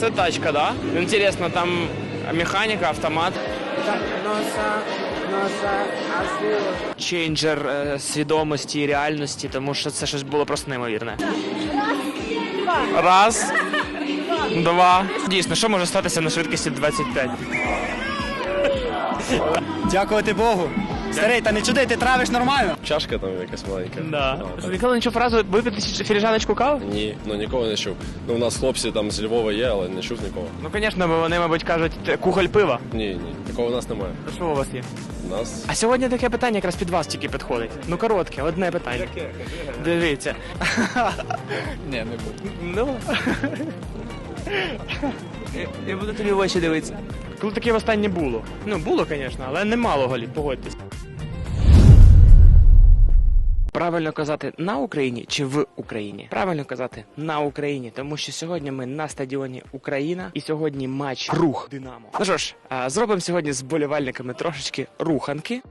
Це тачка, да? Інтересно, там механіка, автомат. Чейнджер е, свідомості і реальності, тому що це щось було просто неймовірне. Раз, два. Дійсно, що може статися на швидкості 25? Дякувати Богу. Старий, та не чуди, ти травиш нормально. Чашка там якась маленька. Да. Ніколи не чув фразу випити філіжаночку кави? Ні, ну нікого не чув. Ну, у нас хлопці там з Львова є, але не чув нікого. Ну, звісно, бо вони, мабуть, кажуть, «Те, кухоль пива. Ні, ні, такого у нас немає. То що у вас є? У нас А сьогодні таке питання якраз під вас тільки підходить. Ну, коротке, одне питання. Дивіться. Ні, не буду. Ну. Я- Я буду тобі в очі дивитися. Коли таке востаннє було. Ну, було, звісно, але немало голів, погодьтесь. Правильно казати на Україні чи в Україні? Правильно казати на Україні, тому що сьогодні ми на стадіоні Україна і сьогодні матч рух Динамо. Ну що ж, зробимо сьогодні з болівальниками трошечки руханки.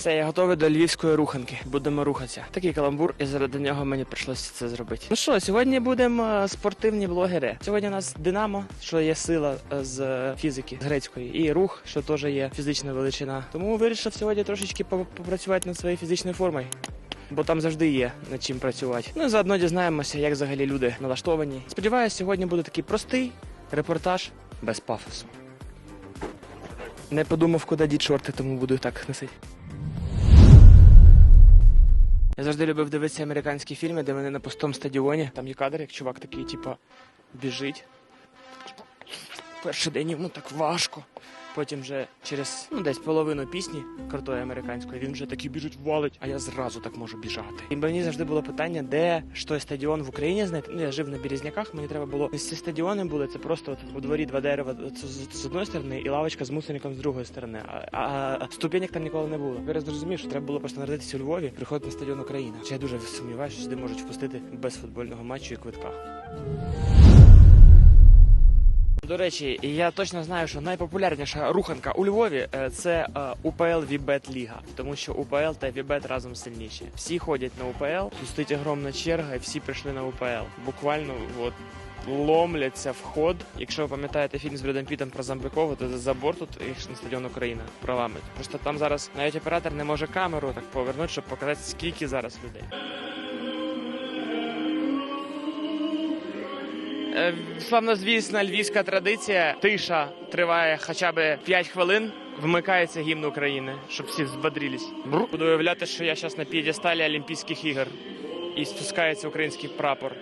Все, я готовий до львівської руханки. Будемо рухатися. Такий каламбур, і заради нього мені прийшлося це зробити. Ну що, сьогодні будемо е, спортивні блогери. Сьогодні у нас Динамо, що є сила е, з е, фізики з грецької, і рух, що теж є фізична величина. Тому вирішив сьогодні трошечки попрацювати над своєю фізичною формою. Бо там завжди є над чим працювати. Ну і заодно дізнаємося, як взагалі люди налаштовані. Сподіваюся, сьогодні буде такий простий репортаж без пафосу. Не подумав, куди діть шорти, тому буду так носити. Я завжди любив дивитися американські фільми, де вони на пустому стадіоні. Там є кадр, як чувак такий, типа, біжить. Перший день йому так важко. Потім вже через ну, десь половину пісні крутої американської він вже такий біжить, валить, а я зразу так можу біжати. І мені завжди було питання, де той стадіон в Україні знайти. Ну я жив на Березняках, мені треба було. Ці стадіони були, це просто от у дворі два дерева з, з, з одної сторони і лавочка з мусорником з другої сторони. А, а, а ступенек там ніколи не було. Я зрозумів, що треба було просто народитися у Львові, приходити на стадіон Україна. Я дуже сумніваюся, що сюди можуть впустити без футбольного матчу і квитка. До речі, я точно знаю, що найпопулярніша руханка у Львові е, це е, УПЛ Вібет Ліга, тому що УПЛ та Вібет разом сильніші. Всі ходять на УПЛ, тут стоїть огромна черга, і всі прийшли на УПЛ. Буквально от. Ломляться вход. Якщо ви пам'ятаєте фільм з Бредом Пітом про Замбикову, то за забор тут на стадіон Україна проламить. Просто там зараз навіть оператор не може камеру так повернути, щоб показати, скільки зараз людей. Славнозвісна львівська традиція. Тиша триває хоча б 5 хвилин. Вмикається гімн України, щоб всі збадрілись. Буду уявляти, що я зараз на п'єдесталі Олімпійських ігор і спускається український прапор.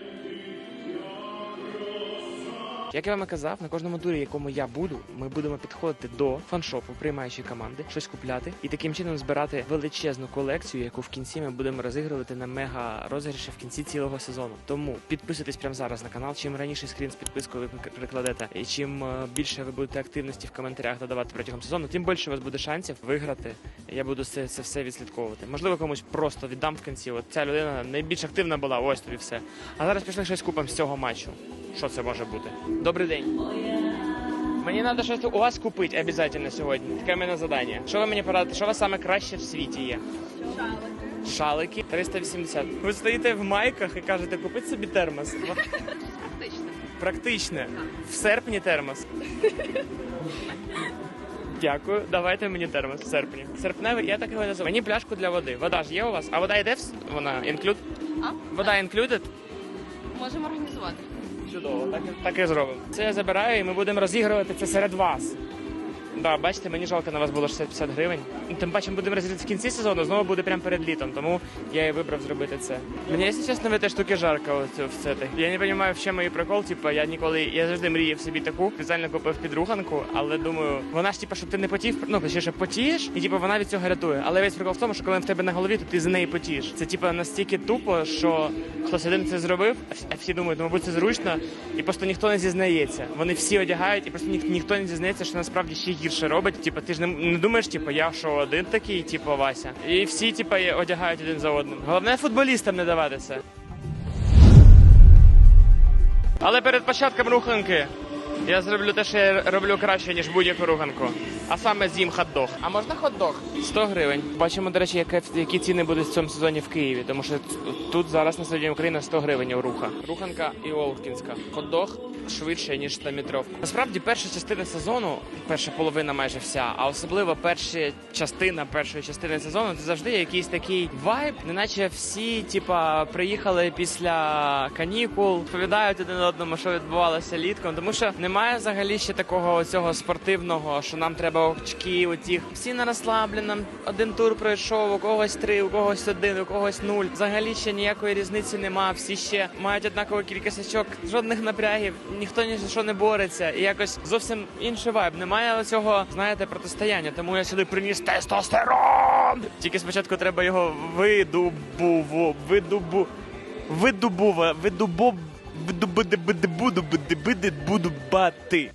Як я вам і казав, на кожному турі, якому я буду, ми будемо підходити до фаншопу приймаючої команди, щось купляти і таким чином збирати величезну колекцію, яку в кінці ми будемо розігрувати на мега розіграші в кінці цілого сезону. Тому підписуйтесь прямо зараз на канал. Чим раніше скрін з підпискою ви прикладете, і чим е, більше ви будете активності в коментарях додавати протягом сезону, тим більше у вас буде шансів виграти. Я буду це, це все відслідковувати. Можливо, комусь просто віддам в кінці. От ця людина найбільш активна була. Ось тобі все. А зараз пішли щось купимо з цього матчу. Що це може бути? Добрий день. Мені треба щось у вас купити обов'язково сьогодні. Таке в мене завдання. Що ви мені порадите? Що у вас саме краще в світі є? Шалики. Шалики 380. Ви стоїте в майках і кажете, купіть собі термос. Практично. Практичне. В серпні термос. Дякую. Давайте мені термос в серпні. Серпневий, я так його називаю. Мені пляшку для води. Вода ж є у вас? А вода йде в... Вона? А? Вода included? Можемо організувати. Чудово, так, так і зробимо. Це я забираю, і ми будемо розігрувати це серед вас. Да, бачите, мені жалко на вас було 60-50 гривень. Ну, Тим паче ми будемо розіграти в кінці сезону, знову буде прямо перед літом, тому я і вибрав зробити це. Мені, якщо чесно, в этой штуки жарко в це. Я не розумію, в чому її прикол. Типу, я ніколи, я завжди мріяв собі таку, спеціально купив підруханку, але думаю, вона ж типу, щоб ти не потів, ну точніше потієш, і типу вона від цього рятує. Але весь прикол в тому, що коли в тебе на голові, то ти за неї потієш. Це типу настільки тупо, що хтось один це зробив, а всі- думають, ну мабуть, це зручно, і просто ніхто не зізнається. Вони всі одягають, і просто ніхто не зізнається, що насправді ще гірше робить. Типу, ти ж не, думаєш, типу, я що один такий, типу Вася. І всі, типу, одягають один за одним. Головне футболістам не давати. Але перед початком руханки я зроблю те, що я роблю краще, ніж будь-яку руханку. А саме з'їм хот-дог. А можна хот-дог? 100 гривень. Бачимо, до речі, яке, які ціни будуть в цьому сезоні в Києві, тому що тут зараз на стадіоні України 100 гривень у руха. Руханка і Олкінська. Хот-дог швидше, ніж 100 метровка. Насправді, перша частина сезону, перша половина майже вся, а особливо перша частина першої частини сезону, це завжди якийсь такий вайб, неначе всі, типа, приїхали після канікул, розповідають один одному, що відбувалося літком, тому що немає взагалі ще такого цього спортивного, що нам треба очки, отіх. Всі на розслабленому, один тур пройшов, у когось три, у когось один, у когось нуль. Взагалі ще ніякої різниці нема. Всі ще мають однакову кількість очок, жодних напрягів, ніхто ні за що не бореться. І якось зовсім інший вайб. Немає цього, знаєте, протистояння. Тому я сюди приніс тестостерон. Тільки спочатку треба його видубу, видубу, видубува, видубу, буду бати.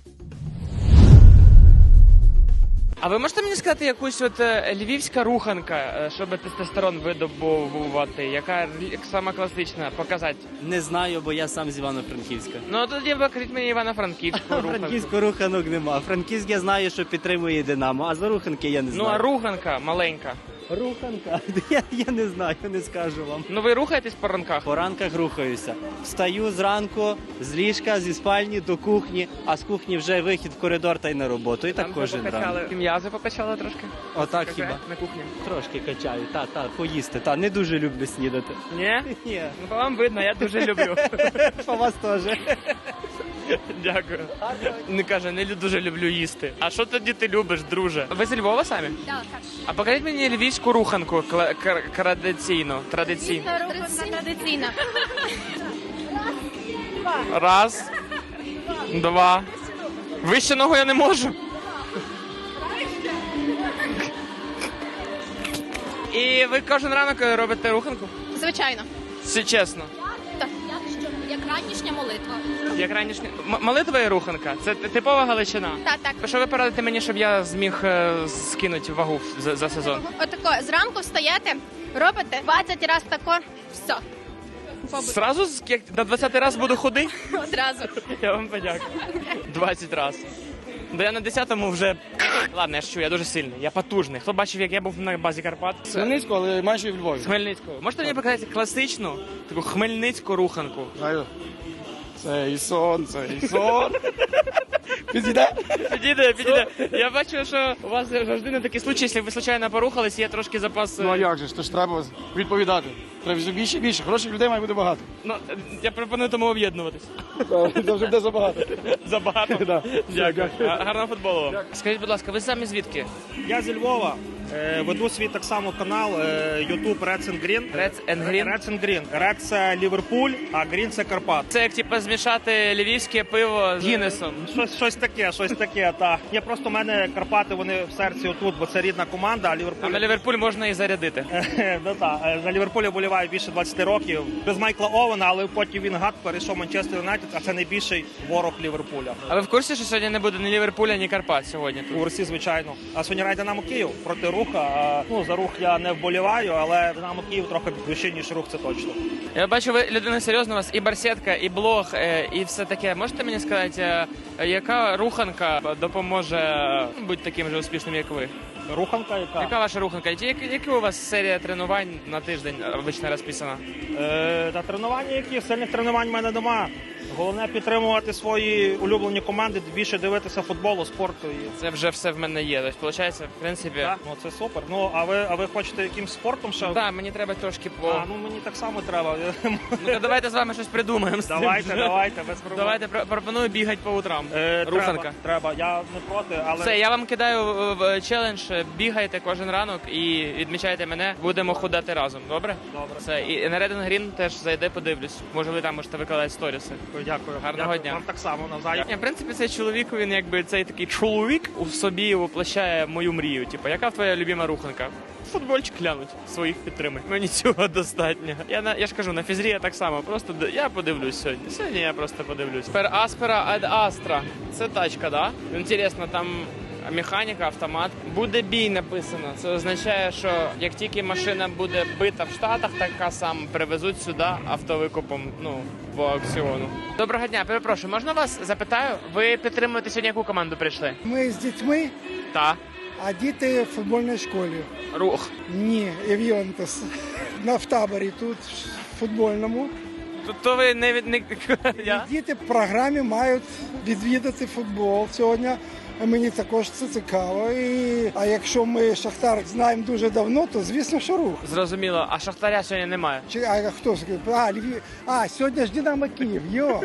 А ви можете мені сказати якусь от е, львівська руханка, е, щоб тестостерон видобувати, яка сама класична, показати? Не знаю, бо я сам з Івано-Франківська. Ну тоді покажіть мені Івано-Франківську руханку. Франківську руханок нема. Франківськ я знаю, що підтримує Динамо, а за руханки я не знаю. Ну а руханка маленька. Руханка? Я, я не знаю, не скажу вам. Ну ви рухаєтесь по ранках? По ранках рухаюся. Встаю зранку з ліжка, зі спальні до кухні, а з кухні вже вихід в коридор та й на роботу. І так Там кожен покачали. ранок. М'язи покачали трошки? Отак хіба. На кухні. Трошки качаю, та, та, поїсти. Та, не дуже люблю снідати. Ні? Ні, Ну по вам видно, я дуже люблю. по вас теж. Дякую. Не каже, не дуже люблю їсти. А що тоді ти любиш, друже? Ви з Львова самі? Так. А покажіть мені львівську руханку кла- традиційну. Традиційну. Традиційна. Традиційна. Раз, два. Вище ногу я не можу. І ви кожен ранок робите руханку? Звичайно. Все чесно. Ранішня молитва. Як раніше. М- молитва і руханка. Це типова галичина. Так, так. Що ви порадите мені, щоб я зміг е, скинути вагу за, за сезон? Отако, зранку встаєте, робите 20 разів тако, все. З- як на 20 раз буду худий? Одразу. Я вам подякую. 20 раз. Да я на 10-му вже. Ладно, я шучу, я дуже сильний, я потужний. Хто бачив, як я був на базі Карпат? Хмельницького, але майже і в Львові. З Хмельницького. Можете мені показати класичну таку хмельницьку руханку? Знаю. Це і сон, це і сон. Підійде? Підійде, підійде. Я бачу, що у вас завжди не такі случаї, якщо ви случайно порухались, є трошки запас. е, Ну а як же ж, то ж треба відповідати. Треба вже більше і більше. Хороших людей має бути багато. Ну, я пропоную тому об'єднуватись. Завжди буде забагато. Забагато. Да. Дякую. Гарного футболу вам. Скажіть, будь ласка, ви самі звідки? Я зі Львова. Е, Веду свій так само канал е, YouTube Reds and Green. Reds and Green? Reds and Green. Red це Ліверпуль, а Green це Карпат. Це як типу, змішати львівське пиво з Гіннесом. Щось, щось таке, щось таке. Та я просто в мене Карпати вони в серці отут, бо це рідна команда. А А Ліверпуль на Ліверпуль можна і зарядити. Е, ну, та, е, за Ліверпуль я боліваю більше 20 років. Без Майкла Овена, але потім він гад перейшов Манчестер Юнайтед, а це найбільший ворог Ліверпуля. А ви в курсі, що сьогодні не буде ні Ліверпуля, ні Карпат сьогодні? У Росії, звичайно. А сьогодні грає Динамо Київ проти руха. Ну за рух я не вболіваю, але Динамо Київ трохи вищий, ніж рух, це точно. Я бачу, ви людина серйозна, у вас і барсетка, і блог, е, і все таке. Можете мені сказати, е, яка руханка допоможе е, бути таким же успішним, як ви? Руханка, яка Яка ваша руханка? Які, у вас серія тренувань на тиждень обично розписана? Е, та тренування які сильних тренувань в мене нема. Головне підтримувати свої улюблені команди, більше дивитися футболу, спорту. І... Це вже все в мене є. Тобто, виходить, в принципі, Так, ну це супер. Ну а ви, а ви хочете якимсь спортом ще? так, мені треба трошки по. А, ну мені так само треба. Ну, то давайте з вами щось придумаємо. давайте, давайте, без проблем. Давайте пропоную бігати по утрам. Е, Руханка. Треба, треба. Я не проти, але Все, я вам кидаю е, челендж. Бігайте кожен ранок і відмічайте мене. Будемо ходати разом. Добре? Добре. Все. І на Red Green теж зайде, подивлюсь. Може, ви там можете викладати сторіси. дякую. Гарного дякую. дня. Вам так само навзаєм. Ні, в принципі, цей чоловік, він якби цей такий чоловік у собі воплощає мою мрію. Типу, яка твоя любима руханка? Футбольчик глянуть, своїх підтримай. Мені цього достатньо. Я на я ж кажу, на фізрі я так само. Просто д- я подивлюсь сьогодні. Сьогодні я просто подивлюсь. Per Aspera ad Astra. Це тачка, да? Інтересно, там механіка, автомат. Буде бій написано. Це означає, що як тільки машина буде бита в Штатах, така сам привезуть сюди автовикупом, ну, по аукціону. Доброго дня, перепрошую, можна вас запитаю? Ви підтримуєте сьогодні яку команду прийшли? Ми з дітьми Та. А діти в футбольній школі. Рух. Ні, Евіонтес. На в таборі тут в футбольному. Тут то ви не від не я. Діти в програмі мають відвідати футбол сьогодні. Мені також це цікаво. І, а якщо ми Шахтар знаємо дуже давно, то звісно, що рух. Зрозуміло, а шахтаря сьогодні немає. Чи а хто а, Львів? А сьогодні ж Динамо Київ. Йо.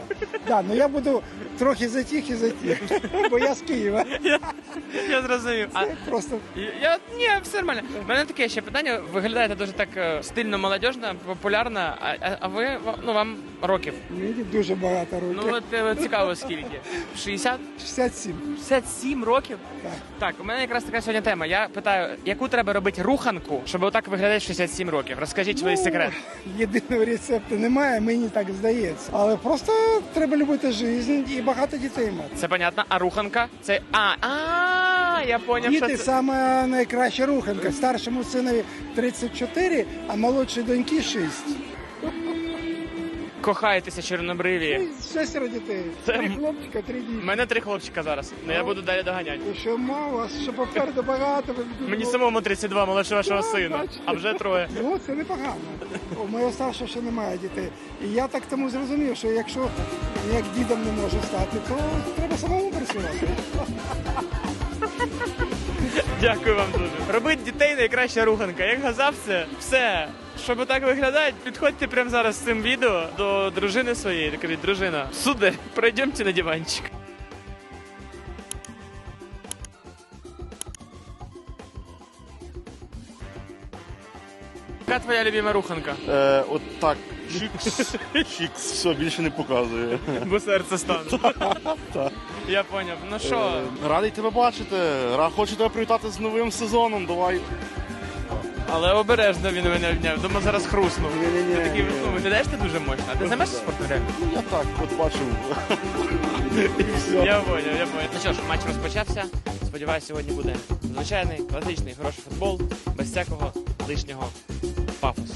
Да, ну я буду трохи затих і затих, бо я з Києва. Я зрозумів. А просто я ні, все нормально. У мене таке ще питання. Виглядаєте дуже так е, стильно, молодіжно, популярно. А, а, ви ну вам років? мені дуже багато років. Ну от цікаво скільки? 60? 67. 57 років? Так. У мене якраз така сьогодні тема. Я питаю, яку треба робити руханку, щоб отак виглядати 67 років? Розкажіть свій секрет. Єдиного рецепту немає, мені так здається. Але просто треба любити життя і багато дітей мати. Це понятно. А руханка? Це а, а я поняв, що Діти це. саме найкраща руханка. Старшому синові 34, а молодшій доньки 6. Кохаєтеся чорнобриві. Шестеро дітей. Це Три хлопчика, три У мене три хлопчика зараз. Ну я буду далі доганяти. Що мало, що попереду багато. Мені самому 32, молодше вашого сина, бачите. а вже троє. Ну, це непогано. У моєго старшого ще немає дітей. І я так тому зрозумів, що якщо як дідом не може стати, то треба самому працювати. Дякую вам дуже. Робить дітей найкраща руханка. Як газав це, все. Щоб так виглядати, підходьте прямо зараз з цим відео до дружини своєї. Кажіть, дружина, сударь, пройдемте на диванчик. Яка твоя любима руханка? Е, от так. Чікс, чікс, все, більше не показує. Бо серце стане. Так. Я поняв. Ну що, Радий тебе бачити. Ра- Хочу тебе привітати з новим сезоном. Давай. Але обережно він мене обняв. Думаю, зараз хруснув. Ні-ні-ні. Ти такий ну, виглядаєш ти дуже мощно. А ти займаєшся спортом реально? Ну, Я так, от бачив. І все. Я поняв, я поняв. Ну що ж, матч розпочався. Сподіваюсь, сьогодні буде звичайний, класичний, хороший футбол, без всякого лишнього пафосу.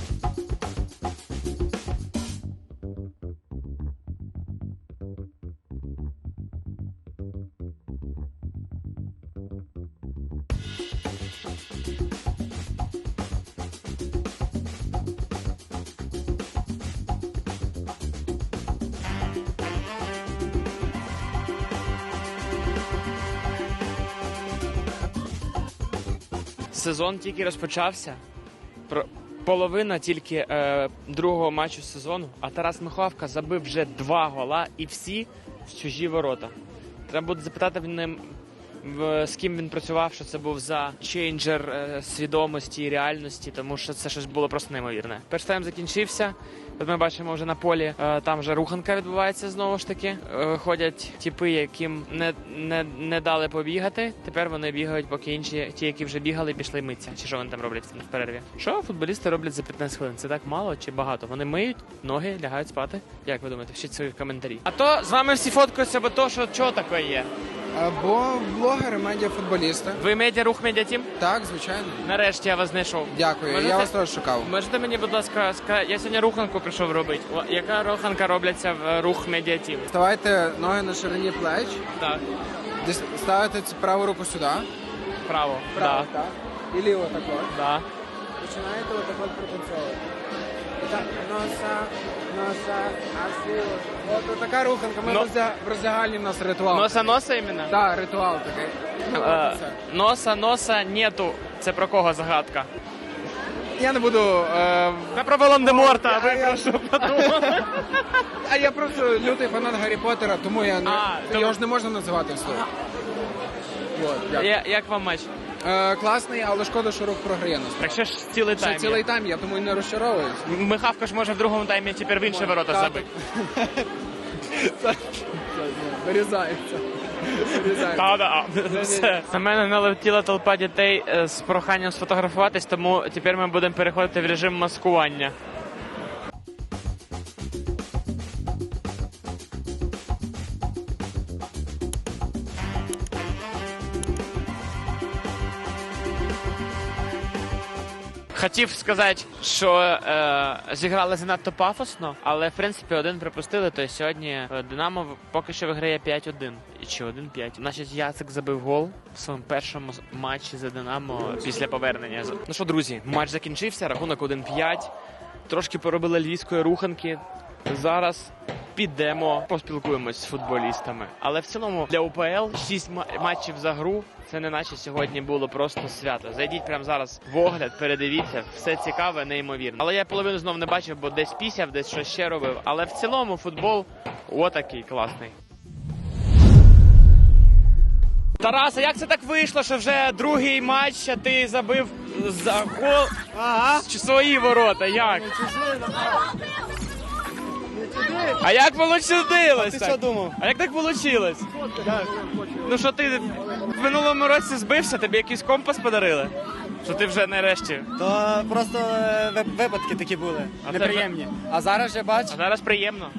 Сезон тільки розпочався. Про- Половина тільки е, другого матчу сезону, а Тарас Михавка забив вже два гола і всі в чужі ворота. Треба буде запитати в ним, з ким він працював, що це був за чейнджер е, свідомості і реальності, тому що це щось було просто неймовірне. Перший тайм закінчився. От ми бачимо вже на полі, е, там вже руханка відбувається знову ж таки. Е, ходять тіпи, яким не, не, не дали побігати. Тепер вони бігають, поки інші, ті, які вже бігали, пішли митися. Чи що вони там роблять в перерві? Що футболісти роблять за 15 хвилин? Це так мало чи багато? Вони миють ноги, лягають спати. Як ви думаєте? Пишіть свої коментарі. А то з вами всі фоткаються, бо то, що чого таке є? Або блогери, медіафутболісти. Ви медіа рух медіатім? Так, звичайно. Нарешті я вас знайшов. Дякую. Можете- Я вас теж шукав. Можете мені, будь ласка, сказати, я сьогодні руханку прийшов робити. Яка руханка робляться в е, рух медіатім? Ставайте ноги на ширині плеч, Так, ставите праву руку сюди. право. Право, Да. так. І ліво також. Да. Починаєте отак от протанцьовувати. І Так, носа, носа, а сліво. От така руханка. Ми Но- в роздя- в роздягальні в нас ритуал. Носа носа іменно? Так, ритуал такий. Ну, Е, нету. Це про кого загадка? Я не буду. Е, Та про Волан-де-Морта, а ви я- про що подумали? а я просто лютий фанат Гаррі Поттера, тому я не А, його тому- ж не можна називати вслух. От. Як вам матч? Е, класний, але шкода, що рух програє нас. Так ще ж цілий Ще тайм. цілий є. тайм, я тому і не розчаровуюсь. Михавка ж може в другому таймі тепер в інші ворота Так. забити. Вирізається. Вирізається. Та-да. Все. На мене налетіла толпа дітей е, з проханням сфотографуватись, тому тепер ми будемо переходити в режим маскування. Хотів сказати, що е, зіграли занадто пафосно, але в принципі один припустили. То сьогодні е, Динамо поки що виграє 5-1. Чи 1-5. Значить, Яцик забив гол в своєму першому матчі за Динамо після повернення. Ну що, друзі, матч закінчився, рахунок 1-5. Трошки поробили львівської руханки. Зараз підемо, поспілкуємось з футболістами. Але в цілому для УПЛ 6 матчів за гру. Це не наче сьогодні було просто свято. Зайдіть прямо зараз в огляд, передивіться, все цікаве, неймовірно. Але я половину знов не бачив, бо десь пісяв, десь щось ще робив. Але в цілому футбол отакий класний. Тараса, як це так вийшло, що вже другий матч, а ти забив за гол ага. свої ворота? Як? А як вийшло? Ти що думав? А як так вийшло? Ну що ти в минулому році збився, тобі якийсь компас подарили? Що ти вже нарешті. То просто е, випадки такі були. А неприємні. А зараз вже бач, А зараз приємно.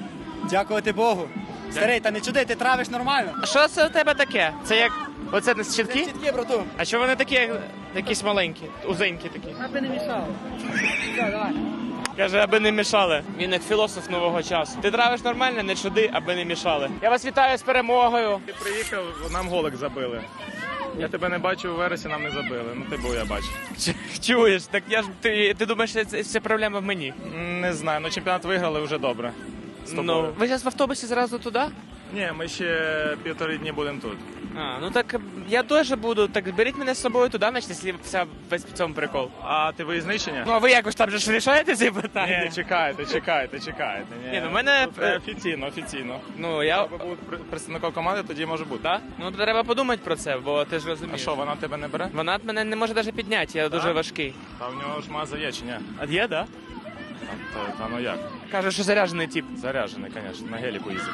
дякувати Богу. Старий, та не чуди, ти травиш нормально. А що це у тебе таке? Це як. Оце не щитки? Чіткі, брату. А що вони такі, як якісь маленькі, узенькі такі? Аби не мішав. Все, давай. Каже, аби не мішали. Він як філософ нового часу. Ти травиш нормально, не чуди, аби не мішали. Я вас вітаю з перемогою. Ти приїхав, нам голик забили. Я тебе не бачу у вересі, нам не забили. Ну ти був, я бачу. Чуєш, так я ж ти, ти думаєш, що це, це проблема в мені? Не знаю, ну чемпіонат виграли вже добре. З тобою. Ну, ви зараз в автобусі зразу туди? Ні, ми ще півтори дні будемо тут. А, ну так я теж буду. Так беріть мене з собою туди, значить, якщо вся весь в цьому прикол. А ти виїзний чи ні? Ну а ви якось там же ж рішаєте ці питання? Ні, чекайте, чекайте, чекайте. Ні, Ні, ну, в мене- Тут, е, офіційно, офіційно. Ну я. Пр- представником команди, тоді може бути. Да? Ну треба подумати про це, бо ти ж А розумієш. що, вона тебе не бере? Вона мене не може навіть підняти, я дуже важкий. Та в нього ж маза є чи ні? А є, да? Та, та, ну як? Каже, що заряджений тип. Заряджений, звісно, на геліку їздить.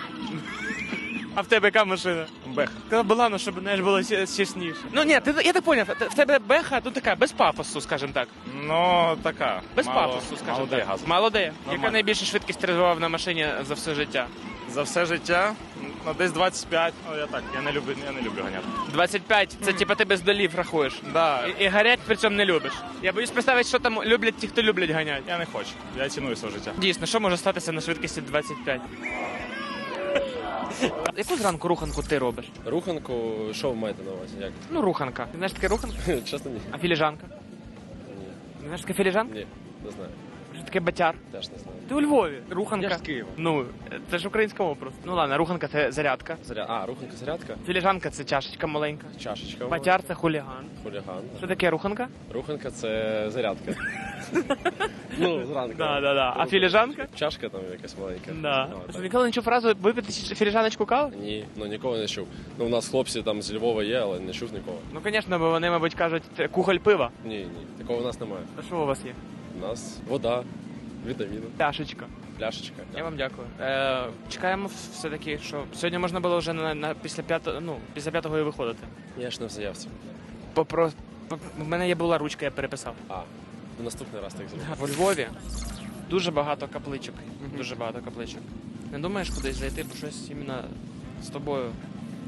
А в тебе яка машина? Бех. Та була, ну щоб знаєш, було чесніше. Ну ні, ти я так поняв, т- в тебе беха, ну така, без пафосу, скажімо так. Ну, така. Без мало- пафосу, скажімо мало де так. газу. Де. Яка Нормально. найбільша швидкість розвивав на машині за все життя? За все життя, ну десь 25. Ну я так, я не люблю, я не люблю ганяти. 25, це типа ти без долів рахуєш. Да, І, і гарять при цьому не любиш. Я боюсь представити, що там люблять ті, хто люблять ганяти. я не хочу. Я ціную своє життя. Дійсно, що може статися на швидкості 25? Яку зранку руханку ти робиш? Руханку, що ви маєте на увазі? Як? Ну, руханка. Ти знаєш таке руханка? Чесно, ні. А філіжанка? Ні. Знаєш таке філіжанка? Ні, не знаю. Що таке батяр? Теж не знаю. Ти у Львові. Руханка. Я ж з Києва. Ну, це ж українська мова просто. Ну ладно, руханка це зарядка. Заря... А, руханка зарядка? Філіжанка це чашечка маленька. Чашечка. Батяр це хуліган. Хуліган. Що таке руханка? Руханка це зарядка. ну, зранку. Да, да, да. А філіжанка? Чашка там якась маленька. Да. Ну, так. ніколи не чув фразу випити філіжаночку кави? Ні, ну нікого не чув. Ну, у нас хлопці там з Львова є, але не чув нікого. Ну, звісно, бо вони, мабуть, кажуть, це кухоль пива. Ні, ні, такого у нас немає. А що у вас є? У нас вода, вітаміни, Чашечка. пляшечка. Я вам дякую. Е, чекаємо все-таки, що сьогодні можна було вже на, на після п'ятого, ну, після п'ятого і виходити. Я ж не в заявці. Попро... по- В мене є була ручка, я переписав. А, ну, наступний раз так зробимо. У Львові дуже багато капличок. Дуже багато капличок. Не думаєш кудись зайти, бо щось іменно з тобою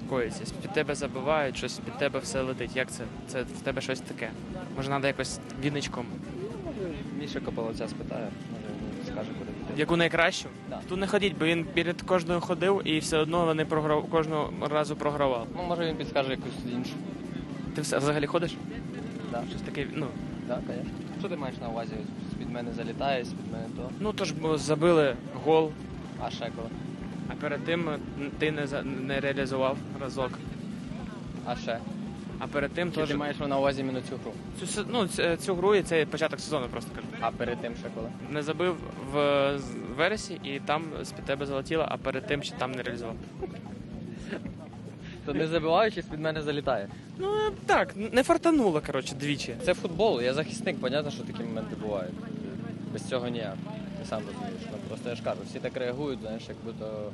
коїться. Під тебе забивають, щось під тебе все летить. Як це? Це в тебе щось таке. Може, треба якось віничком. Міша Кополовця спитає, може він скаже, куди піти. Яку найкращу? Да. Тут не ходіть, бо він перед кожною ходив і все одно вони програв... кожного разу програвав. Ну, може він підскаже якусь іншу. Ти все взагалі ходиш? Да. Щось таке, ну. Так, звісно. Що ти маєш на увазі? З-під мене залітає, з-під мене то. Ну то ж бо забили гол, А ще коли? а перед тим ти не, за- не реалізував разок. А ще? А перед тим Чи теж ти маєш на увазі іменно цю гру? цю, се- ну, ц- цю гру і це початок сезону, просто кажу. А перед тим ще коли? Не забив в з- вересі і там з-під тебе залетіло, а перед тим ще там не реалізував. То не забиваючи, з-під мене залітає. Ну так, не фартануло, коротше, двічі. Це футбол, я захисник, понятно, що такі моменти бувають. Без цього ніяк. Ти сам розумієш. Ну, просто я ж кажу, всі так реагують, знаєш, як будто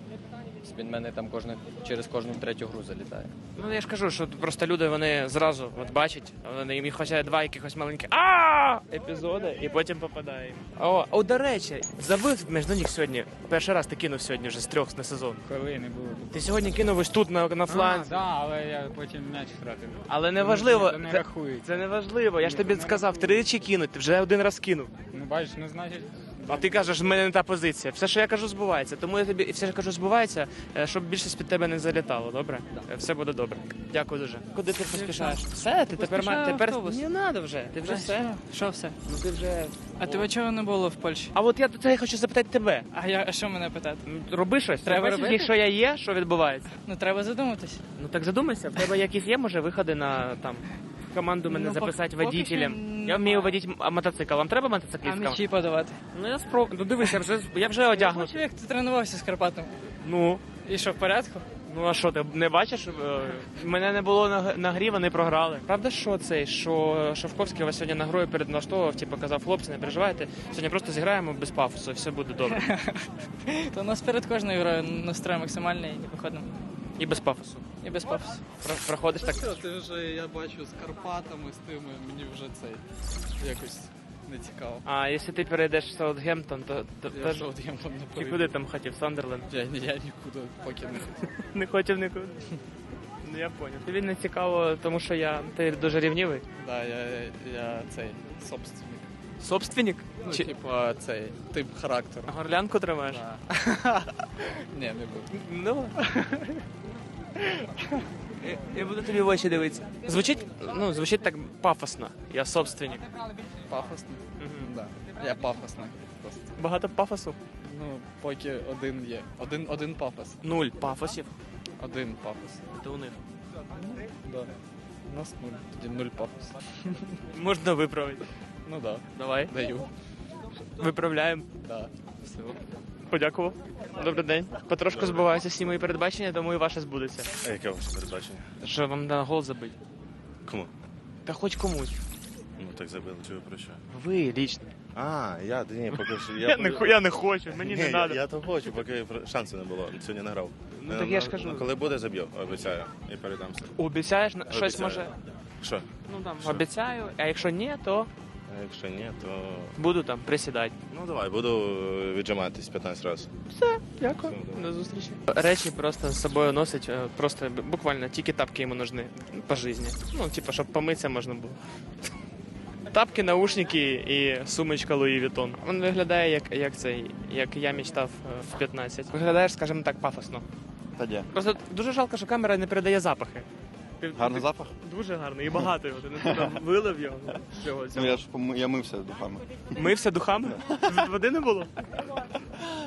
Він мене там кожне, через кожну третю гру залітає. Ну я ж кажу, що просто люди вони зразу от бачать, вони їм хоча два якихось маленьких а епізоди, і потім попадає. О, о, до речі, забив між них сьогодні. Перший раз ти кинув сьогодні вже з трьох на сезон. Коли не було. Ти сьогодні кинув ось тут на, на фланзі. да, але я потім м'яч втратив. Але не важливо. Це не рахується. це не важливо. Я ж тобі сказав, тричі кинуть, ти вже один раз кинув. Ну бачиш, ну значить. А ти кажеш, в мене не та позиція. Все, що я кажу, збувається. Тому я тобі і все, що кажу, збувається, е, щоб більшість під тебе не залітало. Добре? Е, Все буде добре. Дякую дуже. Куди ти поспішаєш? Все, ти тепер ма- тепер не треба вже. Ти вже все. Що все? Ну ти вже. А тебе чого не було в Польщі? А от я це хочу запитати тебе. А я а що мене питати? Роби щось. Треба Бачиш, робити? Якщо я є, що відбувається? Ну треба задуматись. Ну так задумайся, в тебе якісь є, може, виходи на там. Команду мене Ну, записати поки водителем. що Я вмію водити мотоцикл. Вам треба А мотоциклістка? м'ячі подавати. Ну я спробую. Ну дивись, я вже я вже одягнутий. Бачив, як ти тренувався з Карпатом. Ну. І що, в порядку? Ну а що, ти не бачиш? Е, Мене не було на, грі, вони програли. Правда, що цей, що Шовковський вас сьогодні на грою передналаштовував, типу казав, хлопці, не переживайте. Сьогодні просто зіграємо без пафосу, все буде добре. То у нас перед кожною грою настрой максимальний і виходимо. І без пафосу. І без пафосу. Про- Проходиш так. Все, ти вже я бачу з Карпатами, з тими, мені вже цей якось не цікаво. А якщо ти перейдеш в Саутгемптон, то, то, Я то що, от я там не ти перейду. куди там хотів? Сандерленд? Я, я нікуди поки не хотів. Не хотів нікуди. Ну я поняв. Тобі не цікаво, тому що я ти дуже рівнівий. Да, я, я цей собственник. Собственник? Ну, Чи типа цей тип характеру. горлянку тримаєш? Да. Ні, не буду. Ну. Я- буду тобі в очі дивитися. Звучить, ну, звучить так пафосно. Я собственник. Пафосний? Мгм. Да. Я пафосний. Просто. Багато пафосу? Ну, поки один є. Один, один пафос. Нуль пафосів. Один пафос. Це у них. Да. У нас нуль. Тоді нуль пафос. Можна виправити. Ну да. Давай. Даю. Виправляємо. Да. Все. Подякував. Добрий день. Потрошку збуваються всі мої передбачення, тому і ваше збудеться. А яке ваше передбачення? Що вам на гол забить? Кому? Та хоч комусь. Ну так забили, ви про що? Ви лічно. А, я, ні, поки що. Я, не, хо- я не хочу, мені Ні, не я, треба. я то хочу, поки про- шансу не було. Сьогодні не грав. Ну, так я ж Ну, кажу. Коли буде, заб'ю, обіцяю. І передамся. Обіцяєш на- щось Обіцяю. може. Що? Ну там Що? обіцяю, а якщо ні, то А якщо ні, то. буду там присідати. Ну давай, буду е, віджиматись 15 разів. Дякую. Все. До зустрічі. Речі просто з собою носить, е, просто б- буквально тільки тапки йому нужны по житті. Ну, типа, щоб помитися можна було. Тапки, наушники і сумочка Луї Вітон. Він виглядає як, як цей, як я мечтав е, в 15. Виглядаєш, скажімо так, пафосно. Та де? Просто дуже жалко, що камера не передає запахи. Ти- Гарний ти- запах? Дуже гарний і багато його. Ти не туди вилив його. Всього Ну я ж пом- я мився духами. Мився духами? Води не було?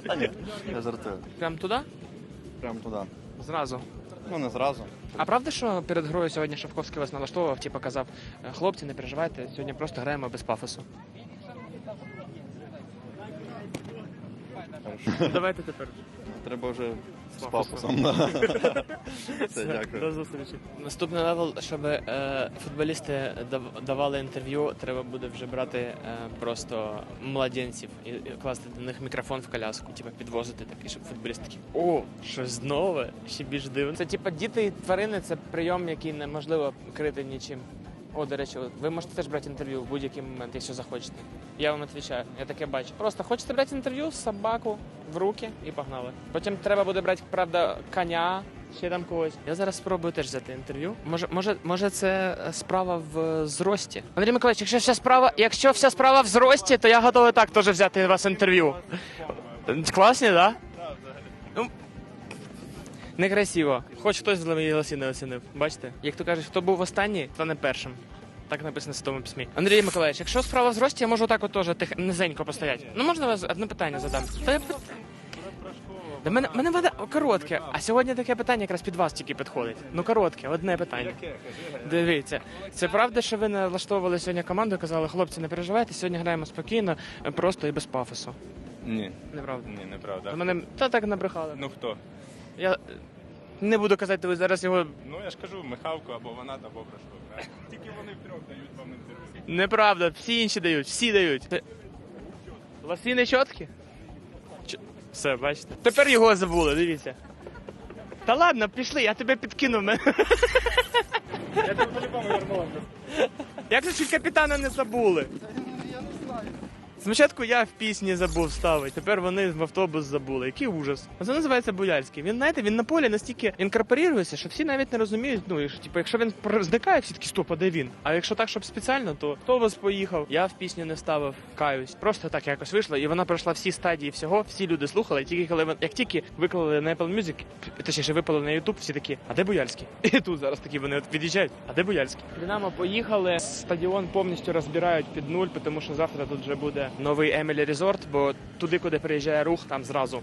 Та ні, я жартую. Прям туди? Прямо туди. Зразу. Ну не зразу. А правда, що перед грою сьогодні Шавковський вас налаштовував, типу казав, «Е, хлопці, не переживайте, сьогодні просто граємо без пафосу. Давайте тепер. Треба вже з пафосом. Все, До зустрічі. Наступний левел, щоб е, футболісти дав- давали інтерв'ю, треба буде вже брати е, просто младенців і, і класти до них мікрофон в коляску, типу підвозити такий, щоб футболісти такі о, щось нове, ще більш дивно. Це типу діти і тварини, це прийом, який неможливо крити нічим. О, до речі, ви можете теж брати інтерв'ю в будь-який момент, якщо захочете. Я вам відповідаю, я таке бачу. Просто хочете брати інтерв'ю, собаку в руки і погнали. Потім треба буде брати, правда, коня, ще там когось. Я зараз спробую теж взяти інтерв'ю. Може, може, може, це е, справа в зрості. Андрій Миколаївич, якщо вся справа, якщо вся справа в зрості, то я готовий так теж взяти у вас інтерв'ю. Класні, так? Да? Ну, Некрасиво. Хоч хтось з мої голоси не оцінив. Бачите? Як то кажуть, хто був останній, то не першим. Так написано в Святому письмі. Андрій Миколаївич, якщо справа в зрості, я можу так от теж тих низенько постояти. Ну можна вас одне питання задам? Та я пит- мене, мене мене коротке, а сьогодні таке питання якраз під вас тільки підходить. Ну коротке, одне питання. Дивіться, це правда, що ви налаштовували сьогодні команду і казали, хлопці, не переживайте, сьогодні граємо спокійно, просто і без пафосу. Ні. Неправда. Ні, неправда. Мене та так набрехали. Ну хто? Я не буду казати, ви зараз його Ну я ж кажу, Михалко або вона, або Брашко. Тільки вони втрьох дають вам інтерв'ю. Неправда, всі інші дають, всі дають. Ти- Лосіни чіткі? Ч- Все, бачите. Тепер його забули, дивіться. Та ладно, пішли, я тебе підкину. мене. Я тебе по-любому. Як же чуть капітана не забули? Спочатку я в пісні забув ставити, тепер вони в автобус забули. Який ужас. Це називається Бояльський. Він, знаєте, він на полі настільки інкорпорірується, що всі навіть не розуміють. Ну, що, типу, якщо він зникає, всі такі стоп, а де він? А якщо так, щоб спеціально, то хто вас поїхав? Я в пісню не ставив, каюсь. Просто так якось вийшло, і вона пройшла всі стадії всього, всі люди слухали. І тільки коли як тільки виклали на Apple Music, точніше випали на YouTube, всі такі, а де Бояльський? І тут зараз такі вони от від'їжджають. А де Бояльський? Динамо поїхали. Стадіон повністю розбирають під нуль, тому що завтра тут вже буде новий Емілі Резорт, бо туди, куди приїжджає рух, там зразу.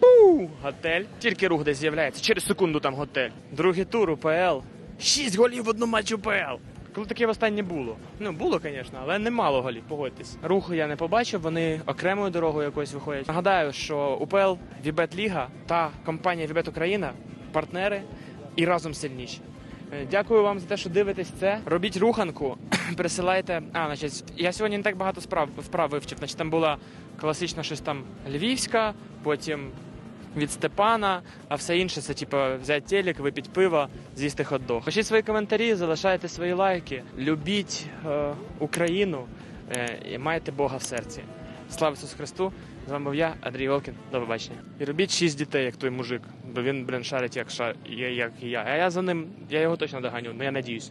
пу, Готель. Тільки рух десь з'являється. Через секунду там готель. Другий тур УПЛ. Шість голів в одному матчі УПЛ. Коли таке востаннє було? Ну було, звісно, але немало голів, погодьтесь. Руху я не побачив, вони окремою дорогою якось виходять. Нагадаю, що УПЛ, Вібет Ліга та компанія Вібет Україна партнери і разом сильніші. Е, Дякую вам за те, що дивитесь це. Робіть руханку, присилайте. А, значить, я сьогодні не так багато справ вправ вивчив. Значить, там була класична щось там львівська, потім від Степана, а все інше це типу взяти телек, випити пиво, з'їсти хот-дог. Пишіть свої коментарі, залишайте свої лайки, любіть е, Україну е, і майте Бога в серці. Слава Ісусу Христу! З вами був я, Андрій Волкін. До побачення. І робіть шість дітей, як той мужик, бо він, блін, шарить, як, ша... як я. А я за ним, я його точно доганю, ну я надіюсь.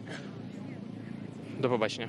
До побачення.